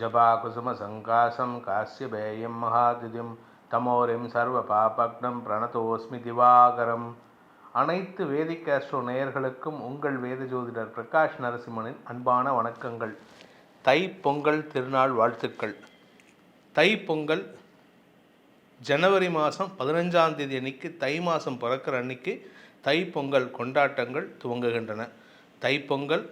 ஜபா குசும சங்காசம் காசியபேயம் மகாதிதிம் தமோரிம் சர்வ பாபக்னம் பிரணதோஸ்மி திவாகரம் அனைத்து வேதிக் ஆஸ்ட்ரோ நேயர்களுக்கும் உங்கள் வேத ஜோதிடர் பிரகாஷ் நரசிம்மனின் அன்பான வணக்கங்கள். தை பொங்கல் திருநாள் வாழ்த்துக்கள். தை பொங்கல் ஜனவரி மாதம் பதினஞ்சாம் தேதி அன்னைக்கு தை மாதம் பிறக்கிற அன்னைக்கு தை பொங்கல் கொண்டாட்டங்கள் துவங்குகின்றன. தை பொங்கல்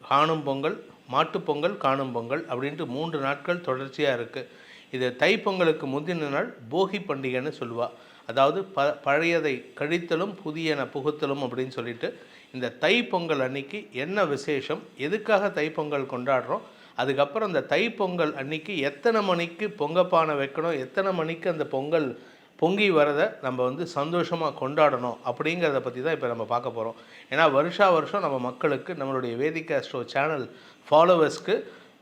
காணும் பொங்கல் மாட்டுப்பொங்கல் காணும் பொங்கல் அப்படின்ட்டு மூன்று நாட்கள் தொடர்ச்சியாக இருக்குது இது தைப்பொங்கலுக்கு முந்தின நாள் போகி பண்டிகைன்னு சொல்லுவாள் அதாவது ப பழையதை கழித்தலும் புதியன புகுத்தலும் அப்படின்னு சொல்லிட்டு இந்த தைப்பொங்கல் அன்னைக்கு என்ன விசேஷம் எதுக்காக தைப்பொங்கல் கொண்டாடுறோம் அதுக்கப்புறம் அந்த தைப்பொங்கல் அன்னைக்கு எத்தனை மணிக்கு பொங்கப்பானை வைக்கணும் எத்தனை மணிக்கு அந்த பொங்கல் பொங்கி வரதை நம்ம வந்து சந்தோஷமாக கொண்டாடணும் அப்படிங்கிறத பற்றி தான் இப்போ நம்ம பார்க்க போகிறோம் ஏன்னா வருஷா வருஷம் நம்ம மக்களுக்கு நம்மளுடைய வேதிக்கா ஸ்டோ சேனல் ஃபாலோவர்ஸ்க்கு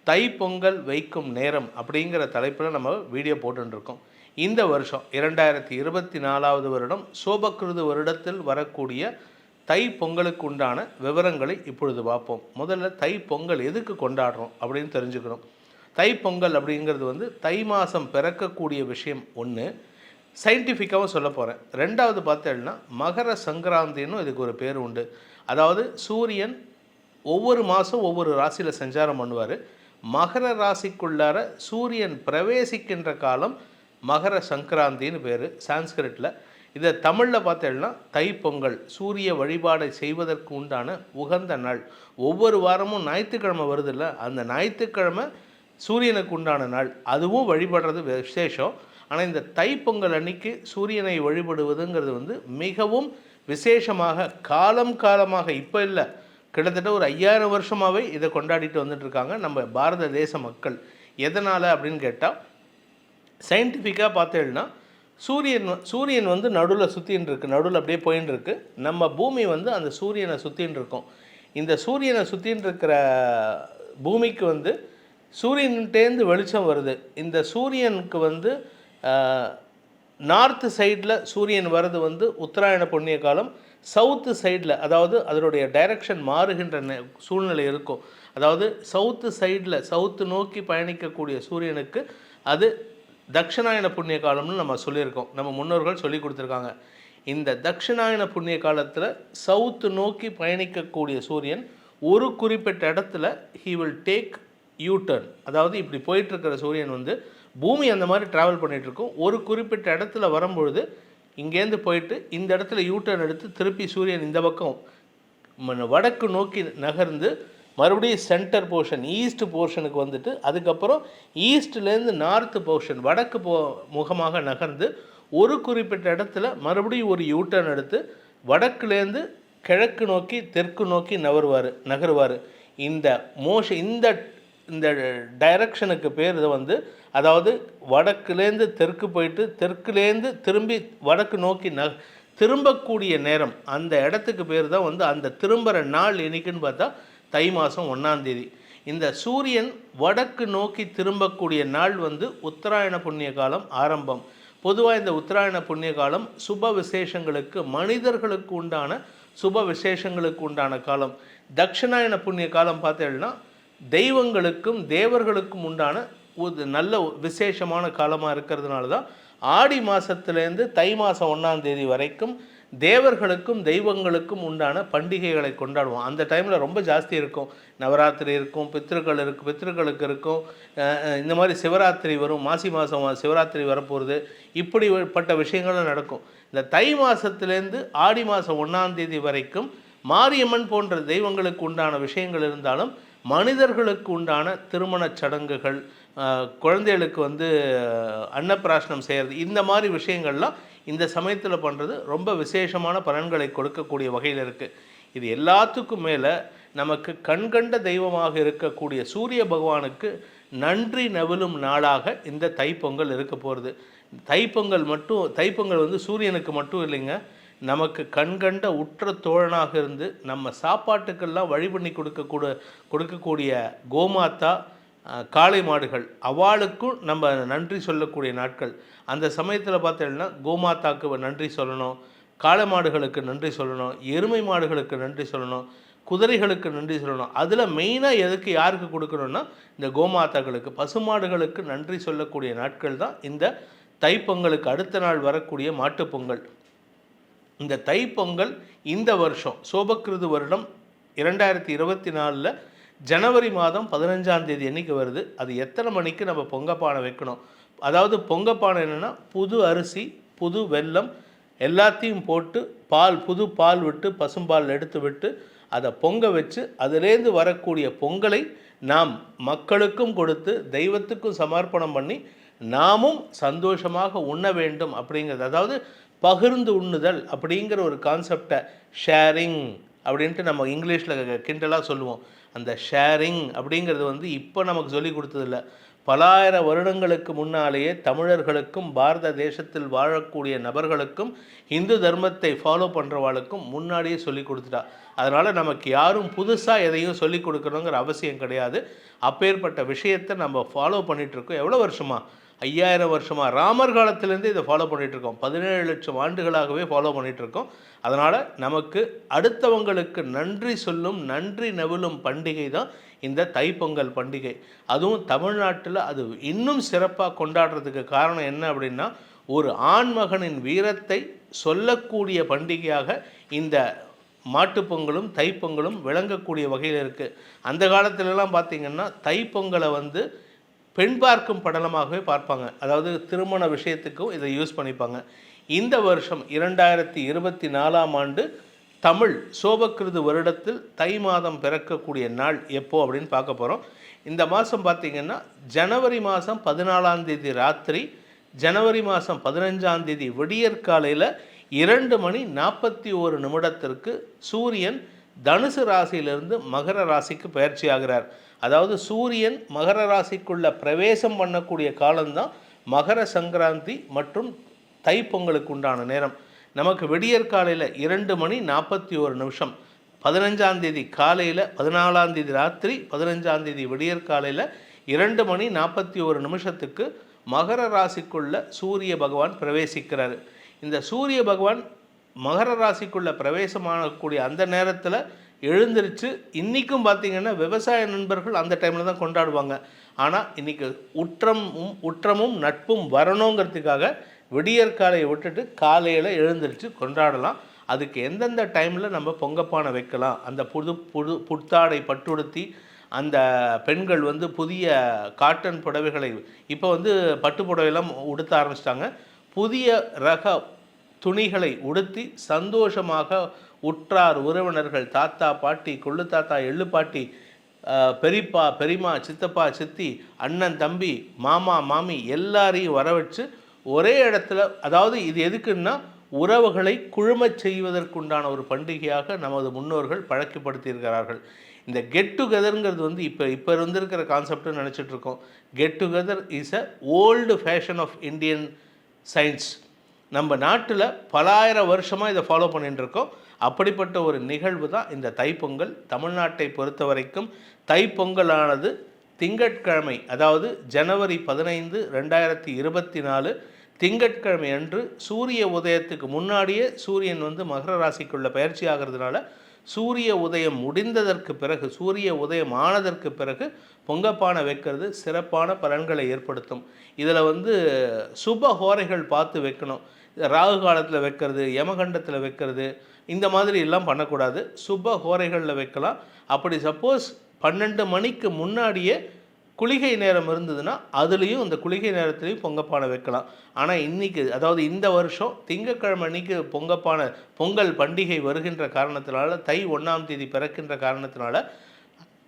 தை பொங்கல் வைக்கும் நேரம் அப்படிங்கிற தலைப்பில் நம்ம வீடியோ போட்டுருக்கோம் இந்த வருஷம் இரண்டாயிரத்தி இருபத்தி நாலாவது வருடம் சோபக்கிருது வருடத்தில் வரக்கூடிய தை பொங்கலுக்கு உண்டான விவரங்களை இப்பொழுது பார்ப்போம். முதல்ல தை பொங்கல் எதுக்கு கொண்டாடுறோம் அப்படின்னு தெரிஞ்சுக்கணும். தை பொங்கல் அப்படிங்கிறது வந்து தை மாதம் பிறக்கக்கூடிய விஷயம் ஒன்று சயின்டிஃபிக்காகவும் சொல்ல போகிறேன் ரெண்டாவது பார்த்தேன்னா மகர சங்கராந்தின்னு இதுக்கு ஒரு பேர் உண்டு. அதாவது சூரியன் ஒவ்வொரு மாதம் ஒவ்வொரு ராசியில் சஞ்சாரம் பண்ணுவார். மகர ராசிக்குள்ளார சூரியன் பிரவேசிக்கின்ற காலம் மகர சங்கராந்தின்னு பேர் சான்ஸ்கிரிட்டில் இதை தமிழில் பார்த்தேன்னா தைப்பொங்கல் சூரிய வழிபாடை செய்வதற்கு உண்டான உகந்த நாள். ஒவ்வொரு வாரமும் ஞாயிற்றுக்கிழமை வருதில்ல அந்த ஞாயிற்றுக்கிழமை சூரியனுக்கு உண்டான நாள். அதுவும் வழிபடுறது விசேஷம். ஆனால் இந்த தைப்பொங்கல் அன்னைக்கு சூரியனை வழிபடுவதுங்கிறது வந்து மிகவும் விசேஷமாக காலம் காலமாக இப்போ இல்லை கிட்டத்தட்ட ஒரு ஐயாயிரம் வருஷமாகவே இதை கொண்டாடிட்டு வந்துட்டுருக்காங்க நம்ம பாரத தேச மக்கள். எதனால் அப்படின்னு கேட்டால் சயின்டிஃபிக்காக பார்த்தேன்னா சூரியன் சூரியன் வந்து நடுவில் சுற்றின்னு இருக்கு நடுவில் அப்படியே போயின்னு இருக்கு நம்ம பூமி வந்து அந்த சூரியனை சுற்றின்னு இருக்கோம் இந்த சூரியனை சுற்றின்னு இருக்கிற பூமிக்கு வந்து சூரியன்கிட்டேருந்து வெளிச்சம் வருது. இந்த சூரியனுக்கு வந்து நார்த்து சைடில் சூரியன் வர்றது வந்து உத்தராயண புண்ணிய காலம் சவுத்து சைடில் அதாவது அதனுடைய டைரக்ஷன் மாறுகின்ற சூழ்நிலை இருக்கும். அதாவது சவுத்து சைடில் சவுத்து நோக்கி பயணிக்கக்கூடிய சூரியனுக்கு அது தட்சிணாயன புண்ணிய காலம்னு நம்ம சொல்லியிருக்கோம். நம்ம முன்னோர்கள் சொல்லி கொடுத்துருக்காங்க. இந்த தட்சிணாயன புண்ணிய காலத்தில் சவுத்து நோக்கி பயணிக்கக்கூடிய சூரியன் ஒரு குறிப்பிட்ட இடத்துல he will take U turn அதாவது இப்படி போயிட்டுருக்கிற சூரியன் வந்து பூமி அந்த மாதிரி ட்ராவல் பண்ணிகிட்ருக்கும் ஒரு குறிப்பிட்ட இடத்துல வரும்பொழுது இங்கேருந்து போயிட்டு இந்த இடத்துல யூட்டர்ன் எடுத்து திருப்பி சூரியன் இந்த பக்கம் வடக்கு நோக்கி நகர்ந்து மறுபடியும் சென்டர் போர்ஷன் ஈஸ்ட் போர்ஷனுக்கு வந்துட்டு அதுக்கப்புறம் ஈஸ்ட்லேருந்து நார்த்து போர்ஷன் வடக்கு போ முகமாக நகர்ந்து ஒரு குறிப்பிட்ட இடத்துல மறுபடியும் ஒரு யூட்டர்ன் எடுத்து வடக்குலேருந்து கிழக்கு நோக்கி தெற்கு நோக்கி நகருவார் நகருவார். இந்த மோஷ இந்த இந்த டைரக்ஷனுக்கு பேர் இது வந்து அதாவது வடக்குலேருந்து தெற்கு போயிட்டு தெற்குலேருந்து திரும்பி வடக்கு நோக்கி ந திரும்பக்கூடிய நேரம். அந்த இடத்துக்கு பேர் தான் வந்து அந்த திரும்புகிற நாள் என்னைக்குன்னு பார்த்தா தை மாதம் ஒன்றாந்தேதி இந்த சூரியன் வடக்கு நோக்கி திரும்பக்கூடிய நாள் வந்து உத்தராயண புண்ணிய காலம் ஆரம்பம். பொதுவாக இந்த உத்தராயண புண்ணிய காலம் சுப விசேஷங்களுக்கு மனிதர்களுக்கு உண்டான சுப விசேஷங்களுக்கு உண்டான காலம். தட்சிணாயன புண்ணிய காலம் பார்த்தீங்கன்னா தெய்வங்களுக்கும் தேவர்களுக்கும் உண்டான ஒரு நல்ல விசேஷமான காலமாக இருக்கிறதுனால தான் ஆடி மாதத்துலேருந்து தை மாதம் ஒன்றாம் தேதி வரைக்கும் தேவர்களுக்கும் தெய்வங்களுக்கும் உண்டான பண்டிகைகளை கொண்டாடுவோம். அந்த டைமில் ரொம்ப ஜாஸ்தி இருக்கும். நவராத்திரி இருக்கும் பித்திருக்கள் இருக்கும். பித்திருக்களுக்கு இருக்கும் இந்த மாதிரி சிவராத்திரி வரும். மாசி மாதம் சிவராத்திரி வரப்போகிறது இப்படிப்பட்ட விஷயங்களும் நடக்கும். இந்த தை மாதத்துலேருந்து ஆடி மாதம் ஒன்றாம் தேதி வரைக்கும் மாரியம்மன் போன்ற தெய்வங்களுக்கு உண்டான விஷயங்கள் இருந்தாலும் மனிதர்களுக்கு உண்டான திருமணச் சடங்குகள் குழந்தைகளுக்கு வந்து அன்னப்பிராசனம் செய்கிறது இந்த மாதிரி விஷயங்கள்லாம் இந்த சமயத்தில் பண்ணுறது ரொம்ப விசேஷமான பலன்களை கொடுக்கக்கூடிய வகையில் இருக்குது இது எல்லாத்துக்கும் மேலே நமக்கு கண்கண்ட தெய்வமாக இருக்கக்கூடிய சூரிய பகவானுக்கு நன்றி நவிலும் நாளாக இந்த தைப்பொங்கல் இருக்க போகிறது தைப்பொங்கல் மட்டும் தைப்பொங்கல் வந்து சூரியனுக்கு மட்டும் இல்லைங்க. நமக்கு கண்கண்ட உற்ற தோழனாக இருந்து நம்ம சாப்பாட்டுக்கெல்லாம் வழி பண்ணி கொடுக்கக்கூட கொடுக்கக்கூடிய கோமாதா காளை மாடுகள். அவளுக்கும் நம்ம நன்றி சொல்லக்கூடிய நாட்கள். அந்த சமயத்தில் பார்த்தீங்கன்னா கோமாதாக்கு நன்றி சொல்லணும் காளை மாடுகளுக்கு நன்றி சொல்லணும் எருமை மாடுகளுக்கு நன்றி சொல்லணும் குதிரைகளுக்கு நன்றி சொல்லணும். அதில் மெயினாக எதுக்கு யாருக்கு கொடுக்கணும்னா இந்த கோமாதாக்களுக்கு பசுமாடுகளுக்கு நன்றி சொல்லக்கூடிய நாட்கள் தான் இந்த தைப்பொங்கலுக்கு அடுத்த நாள் வரக்கூடிய மாட்டுப்பொங்கல் இந்த தைப்பொங்கல் இந்த வருஷம் சோபக்கிருது வருடம் இரண்டாயிரத்தி இருபத்தி நாலில் ஜனவரி மாதம் பதினஞ்சாம் தேதி என்றைக்கு வருது? அது எத்தனை மணிக்கு நம்ம பொங்கப்பானை வைக்கணும்? அதாவது பொங்கப்பானை என்னென்னா புது அரிசி புது வெல்லம் எல்லாத்தையும் போட்டு பால் புது பால் விட்டு பசும்பால் எடுத்து விட்டு அதை பொங்க வச்சு அதிலேருந்து வரக்கூடிய பொங்கலை நாம் மக்களுக்கும் கொடுத்து தெய்வத்துக்கும் சமர்ப்பணம் பண்ணி நாமும் சந்தோஷமாக உண்ண வேண்டும் அப்படிங்கிறது. அதாவது பகிர்ந்து உண்ணுதல் அப்படிங்கிற ஒரு கான்செப்டை ஷேரிங் அப்படின்ட்டு நம்ம இங்கிலீஷில் கிண்டலாக சொல்லுவோம். அந்த ஷேரிங் அப்படிங்கிறது வந்து இப்போ நமக்கு சொல்லி கொடுத்ததில்ல. பலாயிரம் வருடங்களுக்கு முன்னாலேயே தமிழர்களுக்கும் பாரத தேசத்தில் வாழக்கூடிய நபர்களுக்கும் இந்து தர்மத்தை ஃபாலோ பண்ணுறவாளுக்கும் முன்னாடியே சொல்லி கொடுத்துட்டா. அதனால் நமக்கு யாரும் புதுசாக எதையும் சொல்லி கொடுக்கணுங்கிற அவசியம் கிடையாது. அப்பேற்பட்ட விஷயத்தை நம்ம ஃபாலோ பண்ணிகிட்ருக்கோம் எவ்வளோ வருஷமா? ஐயாயிரம் வருஷமாக ராமர் காலத்திலேருந்து இதை ஃபாலோ பண்ணிகிட்ருக்கோம் இருக்கோம் பதினேழு லட்சம் ஆண்டுகளாகவே ஃபாலோ பண்ணிகிட்ருக்கோம் இருக்கோம் அதனால் நமக்கு அடுத்தவங்களுக்கு நன்றி சொல்லும் நன்றி நவிலும் பண்டிகை தான் இந்த தைப்பொங்கல் பண்டிகை. அதுவும் தமிழ்நாட்டில் அது இன்னும் சிறப்பாக கொண்டாடுறதுக்கு காரணம் என்ன அப்படின்னா ஒரு ஆண்மகனின் வீரத்தை சொல்லக்கூடிய பண்டிகையாக இந்த மாட்டுப்பொங்கலும் தைப்பொங்கலும் விளங்கக்கூடிய வகையில் இருக்குது அந்த காலத்திலலாம் பார்த்திங்கன்னா தைப்பொங்கலை வந்து பெண் பார்க்கும் படலமாகவே பார்ப்பாங்க. அதாவது திருமண விஷயத்துக்கும் இதை யூஸ் பண்ணிப்பாங்க. இந்த வருஷம் இரண்டாயிரத்தி இருபத்தி நாலாம் ஆண்டு தமிழ் சோபக்கிருது வருடத்தில் தை மாதம் பிறக்கக்கூடிய நாள் எப்போ அப்படின்னு பார்க்க போகிறோம் இந்த மாதம் பார்த்திங்கன்னா ஜனவரி மாதம் பதினாலாம் தேதி ராத்திரி ஜனவரி மாதம் பதினஞ்சாம் தேதி விடியற்காலையில் இரண்டு மணி நாற்பத்தி ஒரு நிமிடத்திற்கு சூரியன் தனுசு ராசியிலிருந்து மகர ராசிக்கு பயிற்சி ஆகிறார். அதாவது சூரியன் மகர ராசிக்குள்ள பிரவேசம் பண்ணக்கூடிய காலம்தான் மகர சங்கராந்தி மற்றும் தைப்பொங்கலுக்கு உண்டான நேரம். நமக்கு விடியற்காலையில் இரண்டு மணி நாற்பத்தி ஒரு நிமிஷம். பதினஞ்சாம் தேதி காலையில் பதினாலாம் தேதி ராத்திரி பதினஞ்சாம் தேதி விடியற்காலையில் இரண்டு மணி நாற்பத்தி ஒரு நிமிஷத்துக்கு மகர ராசிக்குள்ள சூரிய பகவான் பிரவேசிக்கிறார். இந்த சூரிய பகவான் மகர ராசிக்குள்ளே பிரவேசமாகக்கூடிய அந்த நேரத்தில் எழுந்திருச்சு இன்றைக்கும் பார்த்தீங்கன்னா விவசாய நண்பர்கள் அந்த டைமில் தான் கொண்டாடுவாங்க. ஆனால் இன்றைக்கி உற்றமும் உற்றமும் நட்பும் வரணுங்கிறதுக்காக விடியற்காலையை விட்டுட்டு காலையில் எழுந்திருச்சு கொண்டாடலாம். அதுக்கு எந்தெந்த டைமில் நம்ம பொங்கப்பானை வைக்கலாம் அந்த புது புது புத்தாடை பட்டுடுத்தி அந்த பெண்கள் வந்து புதிய காட்டன் புடவைகளை இப்போ வந்து பட்டு புடவையெல்லாம் உடுத்த ஆரம்பிச்சிட்டாங்க. புதிய ரக துணிகளை உடுத்தி சந்தோஷமாக உற்றார் உறவினர்கள் தாத்தா பாட்டி கொள்ளு தாத்தா எள்ளு பாட்டி பெரியப்பா பெரியமா சித்தப்பா சித்தி அண்ணன் தம்பி மாமா மாமி எல்லாரையும் வரவச்சு ஒரே இடத்துல அதாவது இது எதுக்குன்னா உறவுகளை குழுமச் செய்வதற்குண்டான ஒரு பண்டிகையாக நமது முன்னோர்கள் பழக்கப்படுத்தியிருக்கிறார்கள். இந்த கெட் டுகெதருங்கிறது வந்து இப்போ இப்போ இருந்திருக்கிற கான்செப்ட்னு நினச்சிட்ருக்கோம் get together is a old fashion of Indian science நம்ம நாட்டில் பலாயிரம் வருஷமாக இதை ஃபாலோ பண்ணிட்டுருக்கோம். அப்படிப்பட்ட ஒரு நிகழ்வு தான் இந்த தைப்பொங்கல். தமிழ்நாட்டை பொறுத்த வரைக்கும் தைப்பொங்கலானது திங்கட்கிழமை அதாவது ஜனவரி பதினைந்து ரெண்டாயிரத்தி இருபத்தி நாலு திங்கட்கிழமை அன்று சூரிய உதயத்துக்கு முன்னாடியே சூரியன் வந்து மகர ராசிக்குள்ள பயிற்சி ஆகிறதுனால சூரிய உதயம் முடிந்ததற்கு பிறகு சூரிய உதயம் ஆனதற்கு பிறகு பொங்கப்பானை வைக்கிறது சிறப்பான பலன்களை ஏற்படுத்தும். இதில் வந்து சுப ஹோரைகள் பார்த்து வைக்கணும். ராகு காலத்தில் வைக்கிறது யமகண்டத்தில் வைக்கிறது இந்த மாதிரி எல்லாம் பண்ணக்கூடாது. சுப ஹோரைகளில் வைக்கலாம். அப்படி சப்போஸ் பன்னெண்டு மணிக்கு முன்னாடியே குளிகை நேரம் இருந்ததுன்னா அதுலேயும் அந்த குளிகை நேரத்துலேயும் பொங்கப்பானை வைக்கலாம். ஆனால் இன்றைக்கி அதாவது இந்த வருஷம் திங்கட்கிழமை அன்னைக்கு பொங்கப்பானை பொங்கல் பண்டிகை வருகின்ற காரணத்தினால தை ஒன்றாம் தேதி பிறக்கின்ற காரணத்தினால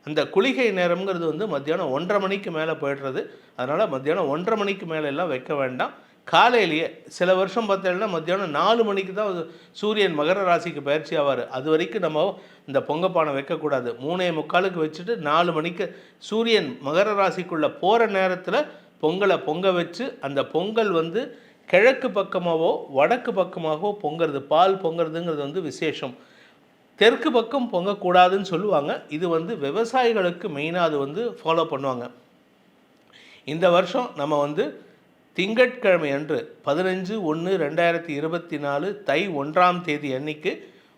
அந்த குளிகை நேரம்ங்கிறது வந்து மத்தியானம் ஒன்றரை மணிக்கு மேலே போயிடுறது. அதனால் மத்தியானம் ஒன்றரை மணிக்கு மேலே எல்லாம் வைக்க வேண்டாம். காலையிலேயே சில வருஷம் பார்த்தீங்கன்னா மத்தியானம் நாலு மணிக்கு தான் சூரியன் மகர ராசிக்கு பயிற்சி ஆவார். அது வரைக்கும் நம்ம இந்த பொங்கப்பானை வைக்கக்கூடாது. மூணே முக்காலுக்கு வச்சுட்டு நாலு மணிக்கு சூரியன் மகர ராசிக்குள்ளே போகிற நேரத்தில் பொங்கலை பொங்க வச்சு அந்த பொங்கல் வந்து கிழக்கு பக்கமாகவோ வடக்கு பக்கமாகவோ பொங்குறது. பால் பொங்குறதுங்கிறது வந்து விசேஷம். தெற்கு பக்கம் பொங்கக்கூடாதுன்னு சொல்லுவாங்க. இது வந்து விவசாயிகளுக்கு மெயினாக அது வந்து ஃபாலோ பண்ணுவாங்க. இந்த வருஷம் நம்ம வந்து திங்கட்கிழமை அன்று பதினஞ்சு ஒன்று ரெண்டாயிரத்தி இருபத்தி நாலு தை ஒன்றாம் தேதி அன்னைக்கு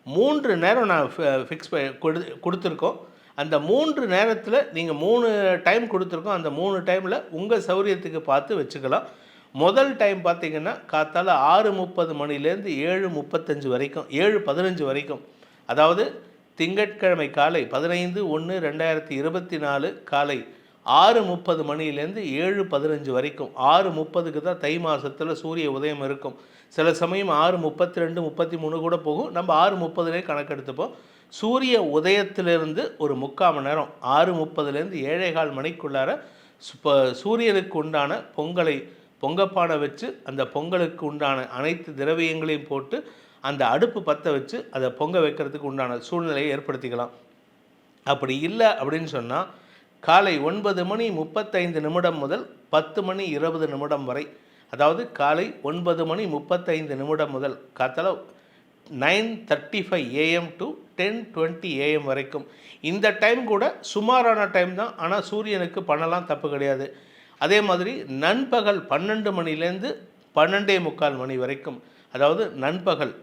மூன்று நேரம் நான் ஃபிக்ஸ் uh, கொடு கொடுத்துருக்கோம். அந்த மூன்று நேரத்தில் நீங்கள் மூணு டைம் கொடுத்துருக்கோம். அந்த மூணு டைமில் உங்கள் சௌரியத்துக்கு பார்த்து வச்சுக்கலாம். முதல் டைம் பார்த்தீங்கன்னா காத்தால ஆறு முப்பது மணிலேருந்து ஏழு முப்பத்தஞ்சு வரைக்கும் ஏழு பதினஞ்சு வரைக்கும். அதாவது திங்கட்கிழமை காலை பதினைந்து ஒன்று ரெண்டாயிரத்தி இருபத்தி நாலு காலை ஆறு முப்பது மணிலேருந்து ஏழு பதினஞ்சு வரைக்கும். ஆறு முப்பதுக்கு தான் தை மாதத்தில் சூரிய உதயம் இருக்கும். சில சமயம் ஆறு முப்பத்தி ரெண்டு முப்பத்தி மூணு கூட போகும். நம்ம ஆறு முப்பதுலேயே கணக்கெடுத்துப்போம். சூரிய உதயத்திலிருந்து ஒரு முக்கால் மணி நேரம் ஆறு முப்பதுலேருந்து ஏழேகால் மணிக்குள்ளார சூரியனுக்கு உண்டான பொங்கலை பொங்கப்பானை வச்சு அந்த பொங்கலுக்கு உண்டான அனைத்து திரவியங்களையும் போட்டு அந்த அடுப்பு பற்ற வச்சு அதை பொங்க வைக்கிறதுக்கு உண்டான சூழ்நிலையை ஏற்படுத்திக்கலாம். அப்படி இல்லை அப்படின்னு சொன்னால் காலை ஒன்பது மணி முப்பத்தைந்து நிமிடம் முதல் பத்து மணி இருபது நிமிடம் வரை. அதாவது காலை ஒன்பது மணி முப்பத்தைந்து நிமிடம் முதல் காத்தல nine thirty five AM to ten twenty AM வரைக்கும். இந்த டைம் கூட சுமாரான டைம் தான். ஆனால் சூரியனுக்கு பண்ணலாம் தப்பு கிடையாது. அதே மாதிரி நண்பகல் பன்னெண்டு மணிலேருந்து பன்னெண்டே முக்கால் மணி வரைக்கும். அதாவது நண்பகல்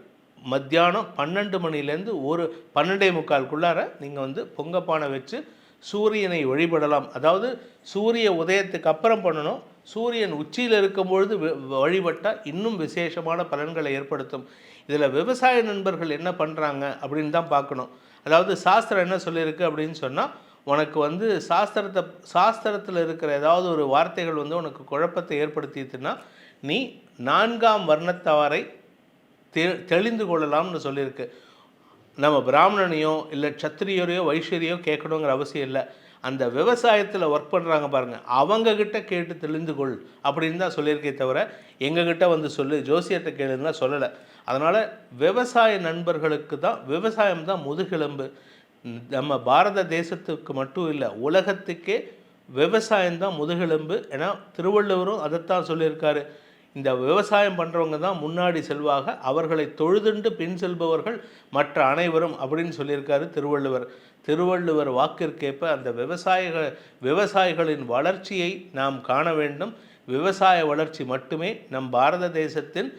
மத்தியானம் பன்னெண்டு மணிலேருந்து ஒரு பன்னெண்டே முக்கால்குள்ளார நீங்கள் வந்து பொங்கப்பானை வச்சு சூரியனை வழிபடலாம். அதாவது சூரிய உதயத்துக்கு அப்புறம் பண்ணணும். சூரியன் உச்சியில் இருக்கும்பொழுது வ- வழிபட்டால் இன்னும் விசேஷமான பலன்களை ஏற்படுத்தும். இதில் விவசாய நண்பர்கள் என்ன பண்ணுறாங்க அப்படின்னு தான் பார்க்கணும். அதாவது சாஸ்திரம் என்ன சொல்லியிருக்கு அப்படின்னு சொன்னால் உனக்கு வந்து சாஸ்திரத்தை சாஸ்திரத்தில் இருக்கிற ஏதாவது ஒரு வார்த்தைகள் வந்து உனக்கு குழப்பத்தை ஏற்படுத்திட்டுன்னா நீ நான்காம் வர்ணத்தவரை தெ தெளிந்து கொள்ளலாம்னு சொல்லியிருக்கு. நம்ம பிராமணனையோ இல்லை சத்திரியரையோ வைஷ்யரையோ கேட்கணுங்கிற அவசியம் இல்லை. அந்த விவசாயத்தில் ஒர்க் பண்ணுறாங்க பாருங்கள் அவங்கக்கிட்ட கேட்டு தெளிந்து கொள் அப்படின்னு தான் சொல்லியிருக்கே தவிர எங்ககிட்ட வந்து சொல்லு ஜோசியத்தை கேளுன்னா சொல்லலை. அதனால் விவசாய நண்பர்களுக்கு தான் விவசாயம் தான் முதுகெலும்பு. நம்ம பாரத தேசத்துக்கு மட்டும் இல்லை உலகத்துக்கே விவசாயம் தான் முதுகெலும்பு. ஏன்னா திருவள்ளுவரும் அதைத்தான் சொல்லியிருக்காரு. இந்த விவசாயம் பண்ணுறவங்க தான் முன்னாடி செல்வாக அவர்களை தொழுதுண்டு பின் செல்பவர்கள் மற்ற அனைவரும் அப்படின்னு சொல்லியிருக்காரு திருவள்ளுவர். திருவள்ளுவர் வாக்கிற்கேற்ப அந்த விவசாயிகள் விவசாயிகளின் வளர்ச்சியை நாம் காண வேண்டும். விவசாய வளர்ச்சி மட்டுமே நம் பாரத தேசத்தின்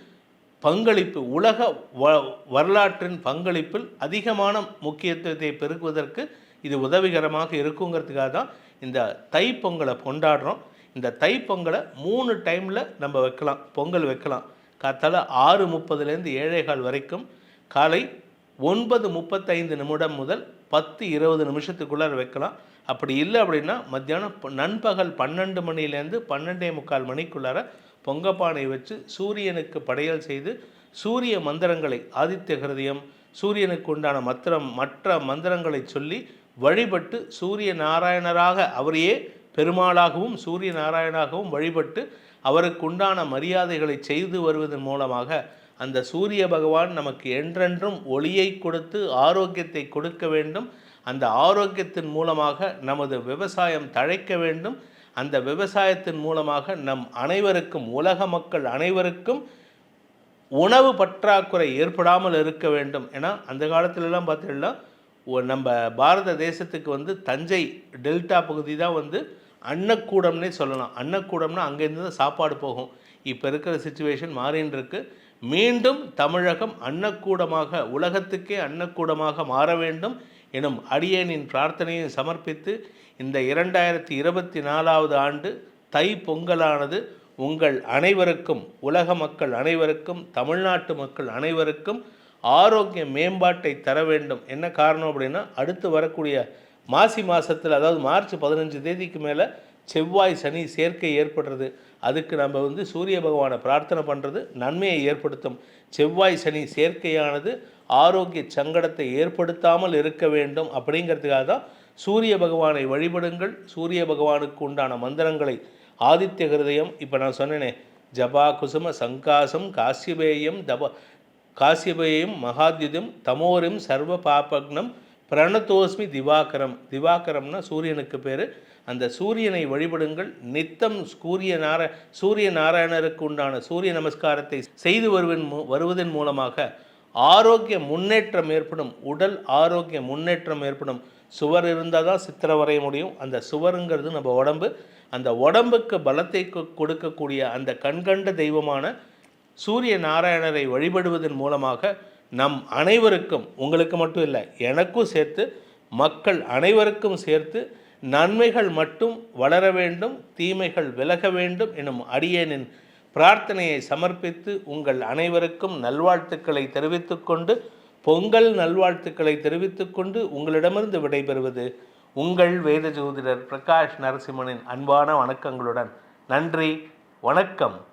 பங்களிப்பு உலக வ வரலாற்றின் பங்களிப்பில் அதிகமான முக்கியத்துவத்தை பெருக்குவதற்கு இது உதவிகரமாக இருக்குங்கிறதுக்காக தான் இந்த தைப்பொங்கலை கொண்டாடுறோம். இந்த தைப்பொங்கலை மூணு டைமில் நம்ம வைக்கலாம் பொங்கல் வைக்கலாம். காத்தால ஆறு முப்பதுலேருந்து ஏழேகால் வரைக்கும் காலை ஒன்பது முப்பத்தைந்து நிமிடம் முதல் பத்து இருபது நிமிஷத்துக்குள்ளார வைக்கலாம். அப்படி இல்லை அப்படின்னா மத்தியானம் நண்பகல் பன்னெண்டு மணிலேருந்து பன்னெண்டே முக்கால் மணிக்குள்ளார பொங்கப்பானை வச்சு சூரியனுக்கு படையல் செய்து சூரிய மந்திரங்களை ஆதித்ய ஹிருதயம் சூரியனுக்கு உண்டான மத்திரம் மற்ற மந்திரங்களை சொல்லி வழிபட்டு சூரிய நாராயணராக அவரையே பெருமாளாகவும் சூரிய நாராயணாகவும் வழிபட்டு அவருக்கு உண்டான மரியாதைகளை செய்து வருவதன் மூலமாக அந்த சூரிய பகவான் நமக்கு என்றென்றும் ஒளியை கொடுத்து ஆரோக்கியத்தை கொடுக்க வேண்டும். அந்த ஆரோக்கியத்தின் மூலமாக நமது விவசாயம் தழைக்க வேண்டும். அந்த விவசாயத்தின் மூலமாக நம் அனைவருக்கும் உலக மக்கள் அனைவருக்கும் உணவு பற்றாக்குறை ஏற்படாமல் இருக்க வேண்டும். ஏன்னா அந்த காலத்திலலாம் பார்த்தீங்கன்னா நம்ம பாரத தேசத்துக்கு வந்து தஞ்சை டெல்டா பகுதி தான் வந்து அன்னக்கூடம்னே சொல்லலாம். அன்னக்கூடம்னா அங்கேருந்து தான் சாப்பாடு போகும். இப்போ இருக்கிற சுச்சுவேஷன் மாறின்னு இருக்கு. மீண்டும் தமிழகம் அன்னக்கூடமாக உலகத்துக்கே அன்னக்கூடமாக மாற வேண்டும் எனும் அடியேனின் பிரார்த்தனையை சமர்ப்பித்து இந்த இரண்டாயிரத்தி இருபத்தி நாலாவது ஆண்டு தை பொங்கலானது உங்கள் அனைவருக்கும் உலக மக்கள் அனைவருக்கும் தமிழ்நாட்டு மக்கள் அனைவருக்கும் ஆரோக்கிய மேம்பாட்டை தர வேண்டும். என்ன காரணம் அப்படின்னா அடுத்து வரக்கூடிய மாசி மாதத்தில் அதாவது மார்ச் பதினஞ்சு தேதிக்கு மேலே செவ்வாய் சனி சேர்க்கை ஏற்படுறது. அதுக்கு நம்ம வந்து சூரிய பகவானை பிரார்த்தனை பண்ணுறது நன்மையை ஏற்படுத்தும். செவ்வாய் சனி சேர்க்கையானது ஆரோக்கிய சங்கடத்தை ஏற்படுத்தாமல் இருக்க வேண்டும் அப்படிங்கிறதுக்காக தான் சூரிய பகவானை வழிபடுங்கள். சூரிய பகவானுக்கு உண்டான மந்திரங்களை ஆதித்ய ஹிருதயம் இப்போ நான் சொன்னேனே ஜபா குசும சங்காசம் காசியபேயம் தப காசியபேயம் மகாத்யுதம் தமோரும் சர்வ பாபக்னம் பிரணதோஸ்மி திவாகரம். திவாகரம்னா சூரியனுக்கு பேர். அந்த சூரியனை வழிபடுங்கள். நித்தம் சூரிய நார சூரிய நாராயணருக்கு உண்டான சூரிய நமஸ்காரத்தை செய்து வருவன் மூ- வருவதன் மூலமாக ஆரோக்கிய முன்னேற்றம் ஏற்படும். உடல் ஆரோக்கிய முன்னேற்றம் ஏற்படும். சுவர் இருந்தால் தான் சித்திரை வரைய முடியும். அந்த சுவருங்கிறது நம்ம உடம்பு. அந்த உடம்புக்கு பலத்தை கொ- கொடுக்கக்கூடிய அந்த கண்கண்ட தெய்வமான சூரிய நாராயணரை வழிபடுவதன் மூலமாக நம் அனைவருக்கும் உங்களுக்கு மட்டும் இல்லை எனக்கும் சேர்த்து மக்கள் அனைவருக்கும் சேர்த்து நன்மைகள் மட்டும் வளர வேண்டும் தீமைகள் விலக வேண்டும் எனும் அடியேனின் பிரார்த்தனையை சமர்ப்பித்து உங்கள் அனைவருக்கும் நல்வாழ்த்துக்களை தெரிவித்துக்கொண்டு பொங்கல் நல்வாழ்த்துக்களை தெரிவித்துக்கொண்டு உங்களிடமிருந்து விடைபெறுவது உங்கள் வேத ஜோதிடர் பிரகாஷ் நரசிம்மனின் அன்பான வணக்கங்களுடன். நன்றி வணக்கம்.